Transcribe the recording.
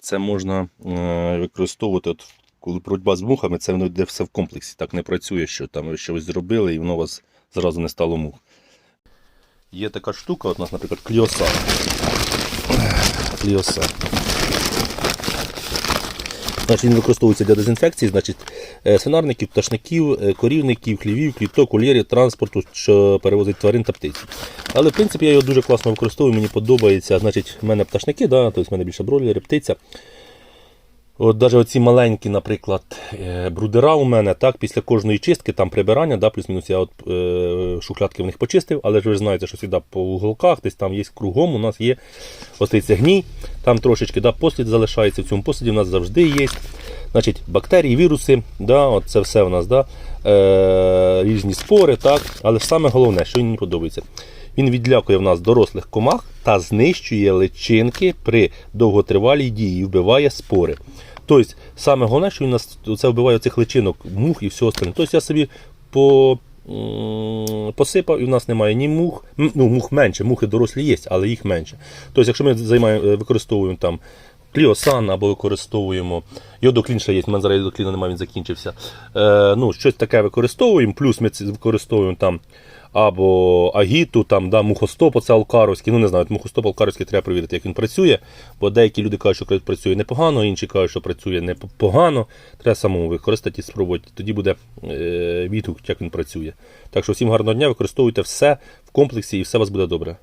Це можна е, використовувати, от, коли боротьба з мухами, це воно йде все в комплексі. Так не працює, що там ви щось зробили і воно у вас зразу не стало мух. Є така штука, от у нас, наприклад, кліоса. Кліоса. Значить, він використовується для дезінфекції, значить, е, свинарників, пташників, е, корівників, хлівів, кліток, ульєрів, транспорту, що перевозить тварин та птиць. Але в принципі я його дуже класно використовую, мені подобається. Значить, в мене пташники, да, тобто в мене більше бройлери, птиця. От навіть оці маленькі, наприклад, е, брудера у мене, так, після кожної чистки, там прибирання, да, плюс-мінус я от, е, шухлядки в них почистив, але ж ви знаєте, що завжди по уголках, десь там є кругом, у нас є ось гній, там трошечки да, послід залишається, в цьому посліді у нас завжди є. Значить, бактерії, віруси, да, от це все у нас, да, е, різні спори, так, але саме головне, що мені подобається. Він відлякує в нас дорослих комах та знищує личинки при довготривалій дії, вбиває спори. Тобто, саме головне, що він нас це вбиває цих личинок, мух і все остальне. Тобто я собі по, посипав і в нас немає ні мух, ну мух менше, мухи дорослі є, але їх менше. Тобто, якщо ми займаємо, е, використовуємо там кліосан або використовуємо. Йодоклін ще є, в мене зараз йодокліна немає, він закінчився. Е, ну, щось таке використовуємо, плюс ми використовуємо там або агіту, там, да, мухостоп, оце алкаровський. Ну не знаю, мухостоп алкаровський треба перевірити, як він працює. Бо деякі люди кажуть, що працює непогано, інші кажуть, що працює непогано. Треба самому використати і спробувати. Тоді буде е, відгук, як він працює. Так що всім гарного дня, використовуйте все в комплексі і все у вас буде добре.